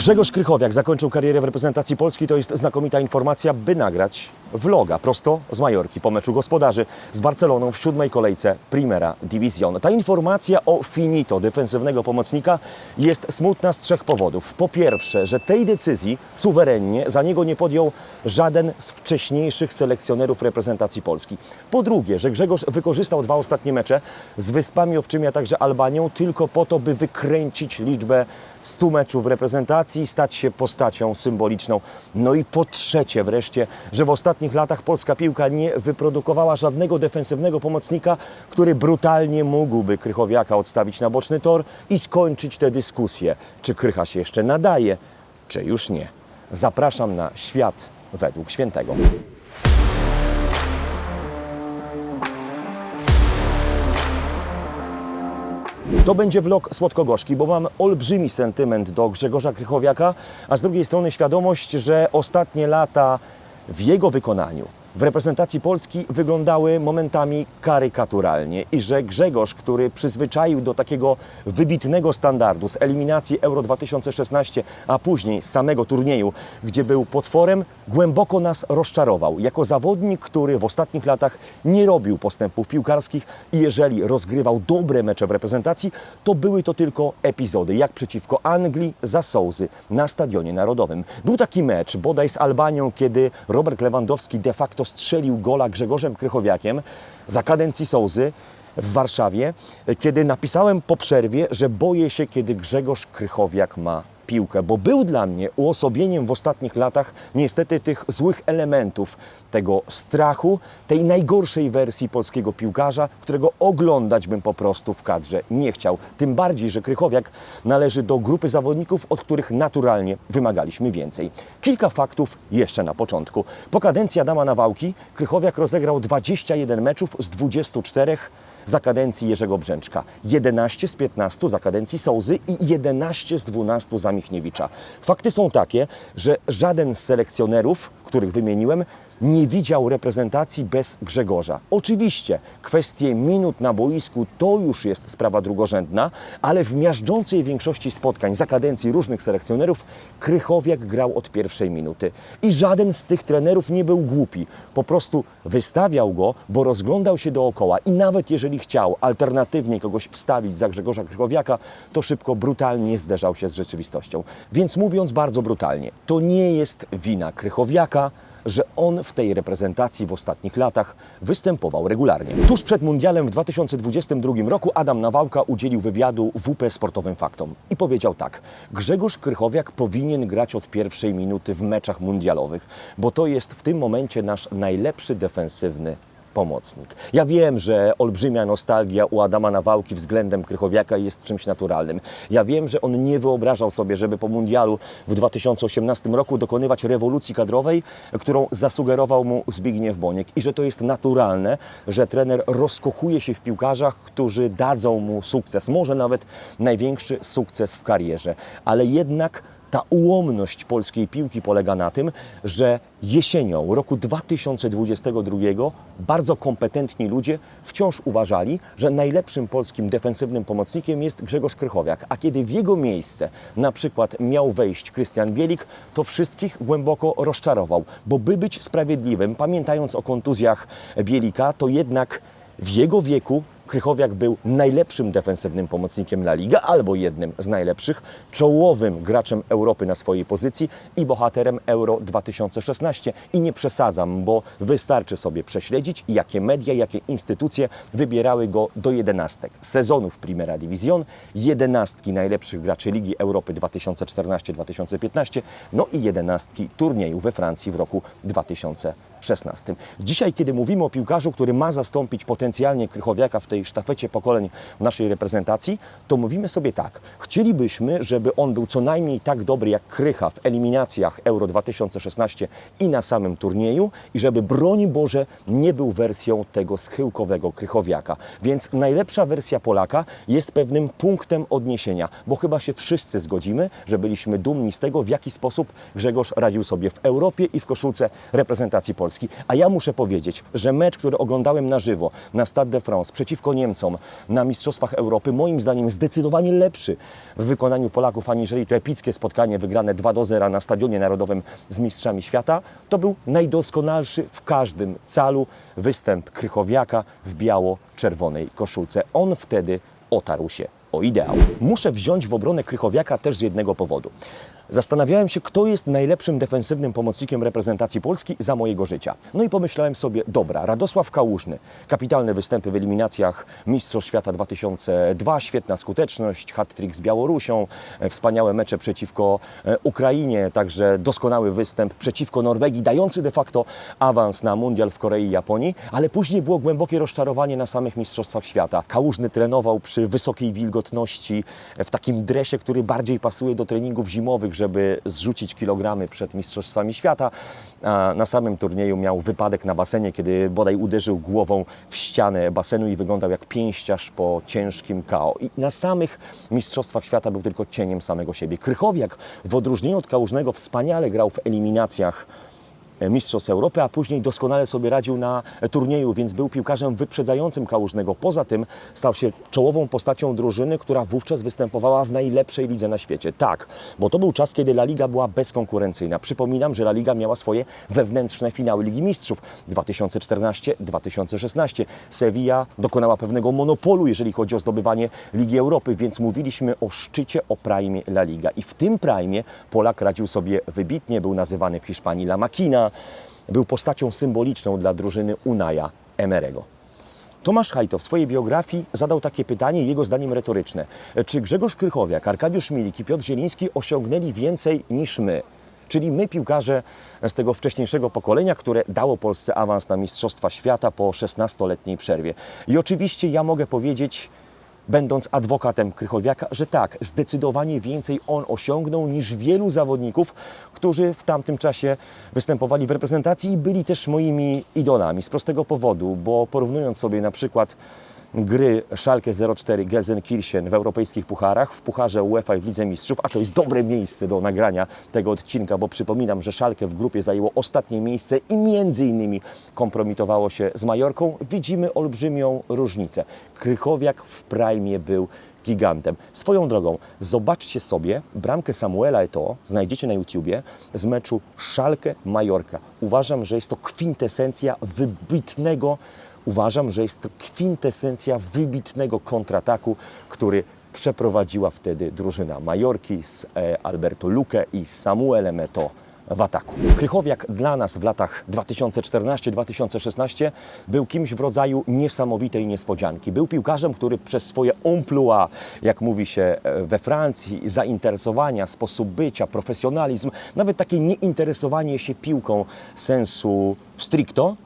Grzegorz Krychowiak zakończył karierę w reprezentacji Polski. To jest znakomita informacja, by nagrać vloga prosto z Majorki po meczu gospodarzy z Barceloną w siódmej kolejce Primera División. Ta informacja o finito defensywnego pomocnika jest smutna z trzech powodów. Po pierwsze, że tej decyzji suwerennie za niego nie podjął żaden z wcześniejszych selekcjonerów reprezentacji Polski. Po drugie, że Grzegorz wykorzystał dwa ostatnie mecze z Wyspami Owczymi, a także Albanią tylko po to, by wykręcić liczbę 100 meczów w reprezentacji i stać się postacią symboliczną. No i po trzecie wreszcie, że w ostatnich latach polska piłka nie wyprodukowała żadnego defensywnego pomocnika, który brutalnie mógłby Krychowiaka odstawić na boczny tor i skończyć tę dyskusję, czy Krycha się jeszcze nadaje, czy już nie. Zapraszam na świat według świętego. To będzie vlog słodko-gorzki, bo mam olbrzymi sentyment do Grzegorza Krychowiaka, a z drugiej strony świadomość, że ostatnie lata w jego wykonaniu w reprezentacji Polski wyglądały momentami karykaturalnie i że Grzegorz, który przyzwyczaił do takiego wybitnego standardu z eliminacji Euro 2016, a później z samego turnieju, gdzie był potworem, głęboko nas rozczarował. Jako zawodnik, który w ostatnich latach nie robił postępów piłkarskich i jeżeli rozgrywał dobre mecze w reprezentacji, to były to tylko epizody, jak przeciwko Anglii za Sołzy na Stadionie Narodowym. Był taki mecz bodaj z Albanią, kiedy Robert Lewandowski de facto strzelił gola Grzegorzem Krychowiakiem za kadencji Sołzy w Warszawie, kiedy napisałem po przerwie, że boję się, kiedy Grzegorz Krychowiak ma piłkę, bo był dla mnie uosobieniem w ostatnich latach niestety tych złych elementów, tego strachu, tej najgorszej wersji polskiego piłkarza, którego oglądać bym po prostu w kadrze nie chciał. Tym bardziej, że Krychowiak należy do grupy zawodników, od których naturalnie wymagaliśmy więcej. Kilka faktów jeszcze na początku. Po kadencji Adama Nawałki Krychowiak rozegrał 21 meczów z 24 za kadencji Jerzego Brzęczka, 11 z 15 za kadencji Sołzy i 11 z 12 za Michniewicza. Fakty są takie, że żaden z selekcjonerów, których wymieniłem, nie widział reprezentacji bez Grzegorza. Oczywiście kwestie minut na boisku to już jest sprawa drugorzędna, ale w miażdżącej większości spotkań za kadencji różnych selekcjonerów Krychowiak grał od pierwszej minuty. I żaden z tych trenerów nie był głupi. Po prostu wystawiał go, bo rozglądał się dookoła i nawet jeżeli chciał alternatywnie kogoś wstawić za Grzegorza Krychowiaka, to szybko, brutalnie zderzał się z rzeczywistością. Więc mówiąc bardzo brutalnie, to nie jest wina Krychowiaka, że on w tej reprezentacji w ostatnich latach występował regularnie. Tuż przed mundialem w 2022 roku Adam Nawałka udzielił wywiadu WP Sportowym Faktom i powiedział tak: Grzegorz Krychowiak powinien grać od pierwszej minuty w meczach mundialowych, bo to jest w tym momencie nasz najlepszy defensywny pomocnik. Ja wiem, że olbrzymia nostalgia u Adama Nawałki względem Krychowiaka jest czymś naturalnym. Ja wiem, że on nie wyobrażał sobie, żeby po mundialu w 2018 roku dokonywać rewolucji kadrowej, którą zasugerował mu Zbigniew Boniek i że to jest naturalne, że trener rozkochuje się w piłkarzach, którzy dadzą mu sukces, może nawet największy sukces w karierze. Ale jednak ta ułomność polskiej piłki polega na tym, że jesienią roku 2022 bardzo kompetentni ludzie wciąż uważali, że najlepszym polskim defensywnym pomocnikiem jest Grzegorz Krychowiak, a kiedy w jego miejsce na przykład miał wejść Krystian Bielik, to wszystkich głęboko rozczarował, bo by być sprawiedliwym, pamiętając o kontuzjach Bielika, to jednak w jego wieku Krychowiak był najlepszym defensywnym pomocnikiem La Liga, albo jednym z najlepszych, czołowym graczem Europy na swojej pozycji i bohaterem Euro 2016. I nie przesadzam, bo wystarczy sobie prześledzić, jakie media, jakie instytucje wybierały go do jedenastek sezonów Primera Division, jedenastki najlepszych graczy Ligi Europy 2014-2015, no i jedenastki turnieju we Francji w roku 2016. Dzisiaj, kiedy mówimy o piłkarzu, który ma zastąpić potencjalnie Krychowiaka w tej sztafecie pokoleń w naszej reprezentacji, to mówimy sobie tak. Chcielibyśmy, żeby on był co najmniej tak dobry jak Krycha w eliminacjach Euro 2016 i na samym turnieju i żeby broń Boże nie był wersją tego schyłkowego Krychowiaka. Więc najlepsza wersja Polaka jest pewnym punktem odniesienia, bo chyba się wszyscy zgodzimy, że byliśmy dumni z tego, w jaki sposób Grzegorz radził sobie w Europie i w koszulce reprezentacji Polski. Polski. A ja muszę powiedzieć, że mecz, który oglądałem na żywo na Stade de France przeciwko Niemcom na Mistrzostwach Europy, moim zdaniem zdecydowanie lepszy w wykonaniu Polaków, aniżeli to epickie spotkanie wygrane 2 do 0 na Stadionie Narodowym z Mistrzami Świata, to był najdoskonalszy w każdym calu występ Krychowiaka w biało-czerwonej koszulce. On wtedy otarł się o ideał. Muszę wziąć w obronę Krychowiaka też z jednego powodu. Zastanawiałem się, kto jest najlepszym defensywnym pomocnikiem reprezentacji Polski za mojego życia. No i pomyślałem sobie, dobra, Radosław Kałużny. Kapitalne występy w eliminacjach Mistrzostw Świata 2002, świetna skuteczność, hat-trick z Białorusią, e, wspaniałe mecze przeciwko e, Ukrainie, także doskonały występ przeciwko Norwegii, dający de facto awans na mundial w Korei i Japonii, ale później było głębokie rozczarowanie na samych Mistrzostwach Świata. Kałużny trenował przy wysokiej wilgotności, e, w takim dresie, który bardziej pasuje do treningów zimowych, żeby zrzucić kilogramy przed Mistrzostwami Świata. Na samym turnieju miał wypadek na basenie, kiedy bodaj uderzył głową w ścianę basenu i wyglądał jak pięściarz po ciężkim KO. I na samych Mistrzostwach Świata był tylko cieniem samego siebie. Krychowiak w odróżnieniu od Kałużnego wspaniale grał w eliminacjach Mistrzostw Europy, a później doskonale sobie radził na turnieju, więc był piłkarzem wyprzedzającym Kałużnego. Poza tym stał się czołową postacią drużyny, która wówczas występowała w najlepszej lidze na świecie. Tak, bo to był czas, kiedy La Liga była bezkonkurencyjna. Przypominam, że La Liga miała swoje wewnętrzne finały Ligi Mistrzów 2014-2016. Sevilla dokonała pewnego monopolu, jeżeli chodzi o zdobywanie Ligi Europy, więc mówiliśmy o szczycie, o prime La Liga. I w tym prime Polak radził sobie wybitnie, był nazywany w Hiszpanii La Był postacią symboliczną dla drużyny Unaja Emerego. Tomasz Hajto w swojej biografii zadał takie pytanie, jego zdaniem retoryczne. Czy Grzegorz Krychowiak, Arkadiusz Milik i Piotr Zieliński osiągnęli więcej niż my? Czyli my, piłkarze z tego wcześniejszego pokolenia, które dało Polsce awans na Mistrzostwa Świata po 16-letniej przerwie. I oczywiście ja mogę powiedzieć, będąc adwokatem Krychowiaka, że tak, zdecydowanie więcej on osiągnął niż wielu zawodników, którzy w tamtym czasie występowali w reprezentacji i byli też moimi idolami. Z prostego powodu, bo porównując sobie na przykład gry Schalke 04 Gelsenkirchen w europejskich pucharach, w pucharze UEFA i w Lidze Mistrzów, a to jest dobre miejsce do nagrania tego odcinka, bo przypominam, że Schalke w grupie zajęło ostatnie miejsce i między innymi kompromitowało się z Majorką, widzimy olbrzymią różnicę. Krychowiak w prime był gigantem. Swoją drogą, zobaczcie sobie bramkę Samuela Eto'o, znajdziecie na YouTubie, z meczu Szalkę-Majorka. Uważam, że jest to kwintesencja wybitnego, uważam, że jest kwintesencja wybitnego kontrataku, który przeprowadziła wtedy drużyna Majorki z e, Alberto Luque i Samuelem Eto'o w ataku. Krychowiak dla nas w latach 2014-2016 był kimś w rodzaju niesamowitej niespodzianki. Był piłkarzem, który przez swoje emploi, jak mówi się e, we Francji, zainteresowania, sposób bycia, profesjonalizm, nawet takie nieinteresowanie się piłką sensu stricto,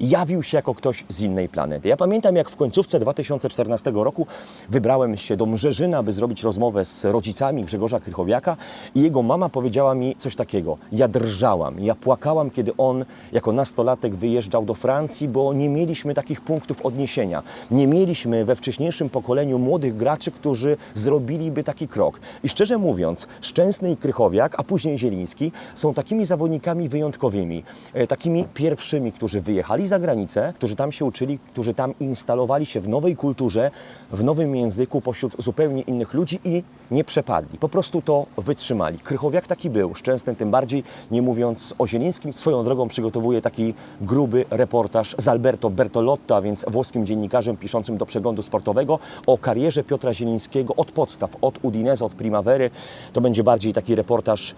jawił się jako ktoś z innej planety. Ja pamiętam, jak w końcówce 2014 roku wybrałem się do Mrzeżyna, by zrobić rozmowę z rodzicami Grzegorza Krychowiaka i jego mama powiedziała mi coś takiego. Ja drżałam, ja płakałam, kiedy on jako nastolatek wyjeżdżał do Francji, bo nie mieliśmy takich punktów odniesienia. Nie mieliśmy we wcześniejszym pokoleniu młodych graczy, którzy zrobiliby taki krok. I szczerze mówiąc, Szczęsny i Krychowiak, a później Zieliński są takimi zawodnikami wyjątkowymi, e, takimi pierwszymi, którzy wyjechali za granicę, którzy tam się uczyli, którzy tam instalowali się w nowej kulturze, w nowym języku, pośród zupełnie innych ludzi i nie przepadli. Po prostu to wytrzymali. Krychowiak taki był, Szczęsny tym bardziej, nie mówiąc o Zielińskim. Swoją drogą przygotowuje taki gruby reportaż z Alberto Bertolotto, a więc włoskim dziennikarzem piszącym do przeglądu sportowego, o karierze Piotra Zielińskiego od podstaw, od Udinese, od Primavery. To będzie bardziej taki reportaż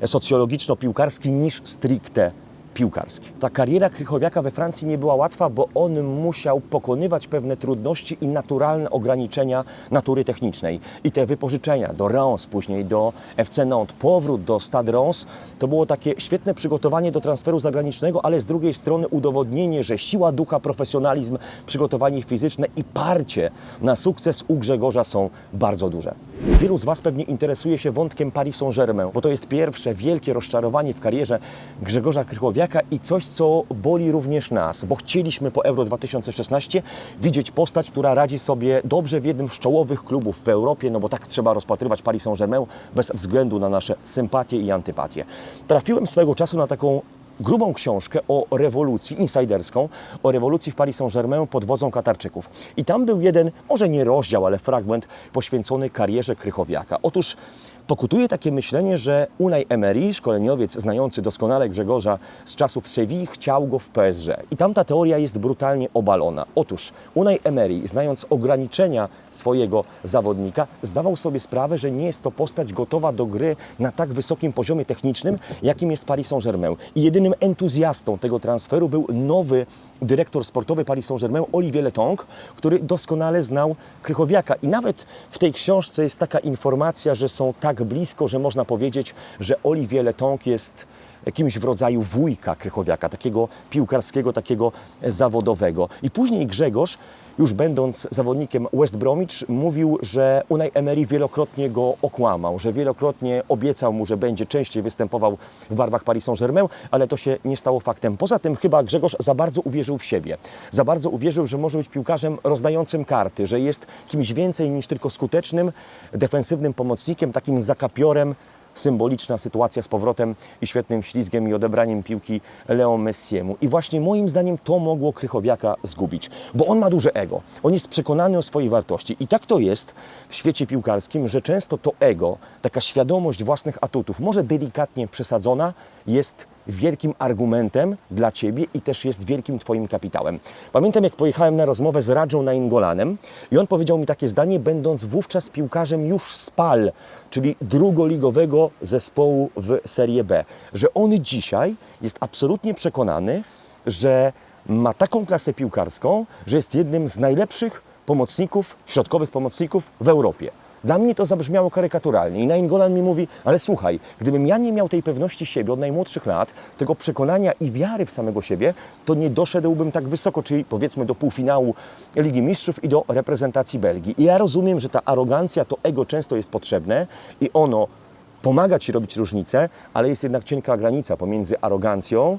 socjologiczno-piłkarski niż stricte piłkarski. Ta kariera Krychowiaka we Francji nie była łatwa, bo on musiał pokonywać pewne trudności i naturalne ograniczenia natury technicznej. I te wypożyczenia do Reims, później do FC Nantes, powrót do Stade Reims, to było takie świetne przygotowanie do transferu zagranicznego, ale z drugiej strony udowodnienie, że siła ducha, profesjonalizm, przygotowanie fizyczne i parcie na sukces u Grzegorza są bardzo duże. Wielu z Was pewnie interesuje się wątkiem Paris Saint-Germain, bo to jest pierwsze wielkie rozczarowanie w karierze Grzegorza Krychowiaka i coś, co boli również nas, bo chcieliśmy po Euro 2016 widzieć postać, która radzi sobie dobrze w jednym z czołowych klubów w Europie, no bo tak trzeba rozpatrywać Paris Saint-Germain bez względu na nasze sympatie i antypatie. Trafiłem swego czasu na taką grubą książkę o rewolucji insiderską, o rewolucji w Paris Saint-Germain pod wodzą Katarczyków. I tam był jeden, może nie rozdział, ale fragment poświęcony karierze Krychowiaka. Otóż pokutuje takie myślenie, że Unai Emery, szkoleniowiec znający doskonale Grzegorza z czasów Sewilli, chciał go w PSG. I tam ta teoria jest brutalnie obalona. Otóż Unai Emery, znając ograniczenia swojego zawodnika, zdawał sobie sprawę, że nie jest to postać gotowa do gry na tak wysokim poziomie technicznym, jakim jest Paris Saint-Germain. I jedynym entuzjastą tego transferu był nowy dyrektor sportowy Paris Saint-Germain, Olivier Letong, który doskonale znał Krychowiaka. I nawet w tej książce jest taka informacja, że są tak blisko, że można powiedzieć, że Olivier Letong jest kimś w rodzaju wujka Krychowiaka, takiego piłkarskiego, takiego zawodowego. I później Grzegorz, już będąc zawodnikiem West Bromwich, mówił, że Unai Emery wielokrotnie go okłamał, że wielokrotnie obiecał mu, że będzie częściej występował w barwach Paris Saint-Germain, ale to się nie stało faktem. Poza tym chyba Grzegorz za bardzo uwierzył w siebie. Za bardzo uwierzył, że może być piłkarzem rozdającym karty, że jest kimś więcej niż tylko skutecznym, defensywnym pomocnikiem, takim zakapiorem, symboliczna sytuacja z powrotem i świetnym ślizgiem i odebraniem piłki Leo Messiemu. I właśnie moim zdaniem to mogło Krychowiaka zgubić, bo on ma duże ego. On jest przekonany o swojej wartości. I tak to jest w świecie piłkarskim, że często to ego, taka świadomość własnych atutów, może delikatnie przesadzona, jest wielkim argumentem dla Ciebie i też jest wielkim Twoim kapitałem. Pamiętam, jak pojechałem na rozmowę z Radżą Naingolanem i on powiedział mi takie zdanie, będąc wówczas piłkarzem już z PAL, czyli drugoligowego zespołu w Serie B, że on dzisiaj jest absolutnie przekonany, że ma taką klasę piłkarską, że jest jednym z najlepszych pomocników, środkowych pomocników w Europie. Dla mnie to zabrzmiało karykaturalnie i Nainggolan mi mówi, ale słuchaj, gdybym ja nie miał tej pewności siebie od najmłodszych lat, tego przekonania i wiary w samego siebie, to nie doszedłbym tak wysoko, czyli powiedzmy do półfinału Ligi Mistrzów i do reprezentacji Belgii. I ja rozumiem, że ta arogancja, to ego często jest potrzebne i ono pomaga Ci robić różnicę, ale jest jednak cienka granica pomiędzy arogancją,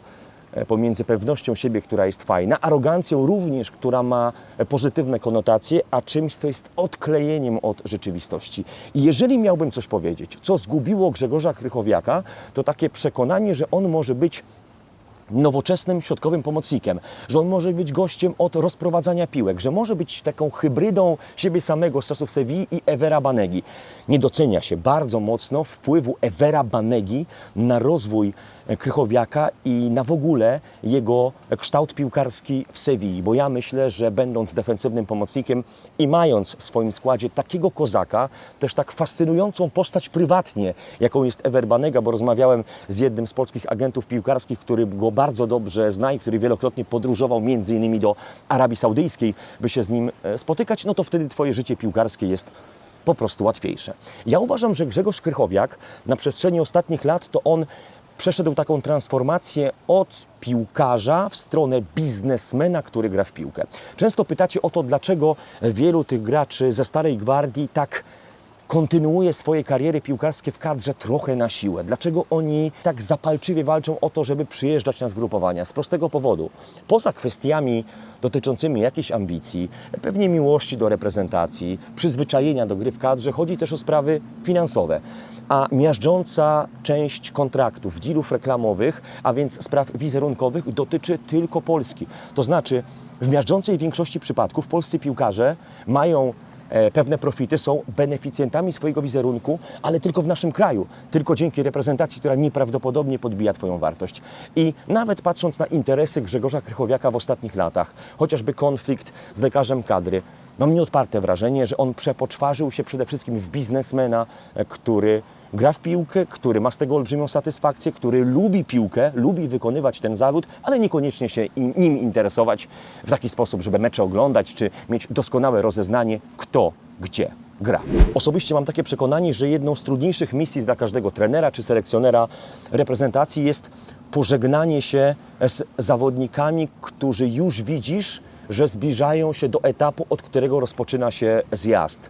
pomiędzy pewnością siebie, która jest fajna, arogancją również, która ma e, pozytywne konotacje, a czymś, co jest odklejeniem od rzeczywistości. I jeżeli miałbym coś powiedzieć, co zgubiło Grzegorza Krychowiaka, to takie przekonanie, że on może być nowoczesnym środkowym pomocnikiem, że on może być gościem od rozprowadzania piłek, że może być taką hybrydą siebie samego z czasów Sewilli i Evera Banegi. Nie docenia się bardzo mocno wpływu Evera Banegi na rozwój e, Krychowiaka i na w ogóle jego kształt piłkarski w Sewilli, bo ja myślę, że będąc defensywnym pomocnikiem i mając w swoim składzie takiego kozaka, też tak fascynującą postać prywatnie, jaką jest Ever Banega, bo rozmawiałem z jednym z polskich agentów piłkarskich, który go bardzo dobrze zna i który wielokrotnie podróżował między innymi do Arabii Saudyjskiej, by się z nim e, spotykać, no to wtedy twoje życie piłkarskie jest po prostu łatwiejsze. Ja uważam, że Grzegorz Krychowiak na przestrzeni ostatnich lat to on przeszedł taką transformację od piłkarza w stronę biznesmena, który gra w piłkę. Często pytacie o to, dlaczego wielu tych graczy ze starej gwardii tak kontynuuje swoje kariery piłkarskie w kadrze trochę na siłę. Dlaczego oni tak zapalczywie walczą o to, żeby przyjeżdżać na zgrupowania? Z prostego powodu. Poza kwestiami dotyczącymi jakiejś ambicji, pewnie miłości do reprezentacji, przyzwyczajenia do gry w kadrze, chodzi też o sprawy finansowe. A miażdżąca część kontraktów, dealów reklamowych, a więc spraw wizerunkowych dotyczy tylko Polski. To znaczy, w miażdżącej większości przypadków polscy piłkarze mają pewne profity, są beneficjentami swojego wizerunku, ale tylko w naszym kraju, tylko dzięki reprezentacji, która nieprawdopodobnie podbija Twoją wartość. I nawet patrząc na interesy Grzegorza Krychowiaka w ostatnich latach, chociażby konflikt z lekarzem kadry, mam nieodparte wrażenie, że on przepoczwarzył się przede wszystkim w biznesmena, e, który gra w piłkę, który ma z tego olbrzymią satysfakcję, który lubi piłkę, lubi wykonywać ten zawód, ale niekoniecznie się im, nim interesować w taki sposób, żeby mecze oglądać, czy mieć doskonałe rozeznanie, kto gdzie gra. Osobiście mam takie przekonanie, że jedną z trudniejszych misji dla każdego trenera czy selekcjonera reprezentacji jest pożegnanie się z zawodnikami, którzy już widzisz, że zbliżają się do etapu, od którego rozpoczyna się zjazd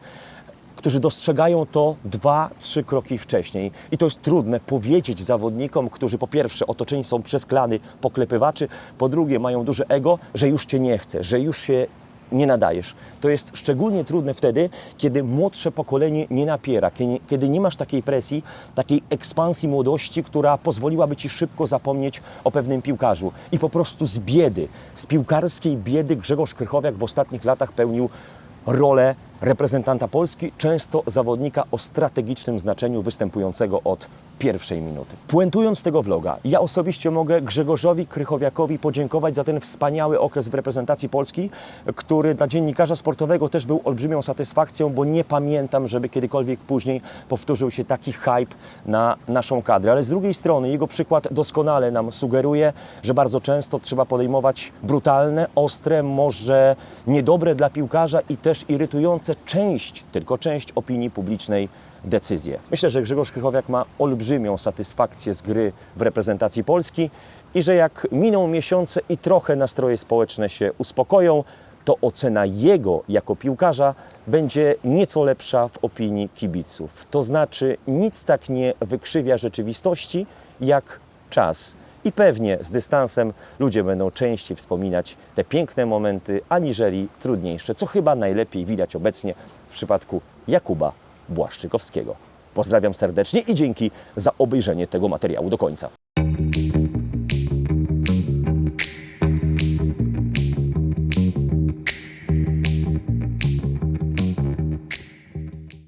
którzy dostrzegają to dwa, trzy kroki wcześniej. I to jest trudne powiedzieć zawodnikom, którzy po pierwsze otoczeni są przez klany poklepywaczy, po drugie mają duże ego, że już cię nie chce, że już się nie nadajesz. To jest szczególnie trudne wtedy, kiedy młodsze pokolenie nie napiera, kiedy- nie masz takiej presji, takiej ekspansji młodości, która pozwoliłaby ci szybko zapomnieć o pewnym piłkarzu. I po prostu z biedy, z piłkarskiej biedy Grzegorz Krychowiak w ostatnich latach pełnił rolę reprezentanta Polski, często zawodnika o strategicznym znaczeniu występującego od pierwszej minuty. Puentując tego vloga, ja osobiście mogę Grzegorzowi Krychowiakowi podziękować za ten wspaniały okres w reprezentacji Polski, który dla dziennikarza sportowego też był olbrzymią satysfakcją, bo nie pamiętam, żeby kiedykolwiek później powtórzył się taki hype na naszą kadrę. Ale z drugiej strony jego przykład doskonale nam sugeruje, że bardzo często trzeba podejmować brutalne, ostre, może niedobre dla piłkarza i też irytujące część, tylko część opinii publicznej decyzje. Myślę, że Grzegorz Krychowiak ma olbrzymią satysfakcję z gry w reprezentacji Polski i że jak miną miesiące i trochę nastroje społeczne się uspokoją, to ocena jego jako piłkarza będzie nieco lepsza w opinii kibiców. To znaczy nic tak nie wykrzywia rzeczywistości jak czas. I pewnie z dystansem ludzie będą częściej wspominać te piękne momenty, aniżeli trudniejsze, co chyba najlepiej widać obecnie w przypadku Jakuba Błaszczykowskiego. Pozdrawiam serdecznie i dzięki za obejrzenie tego materiału do końca.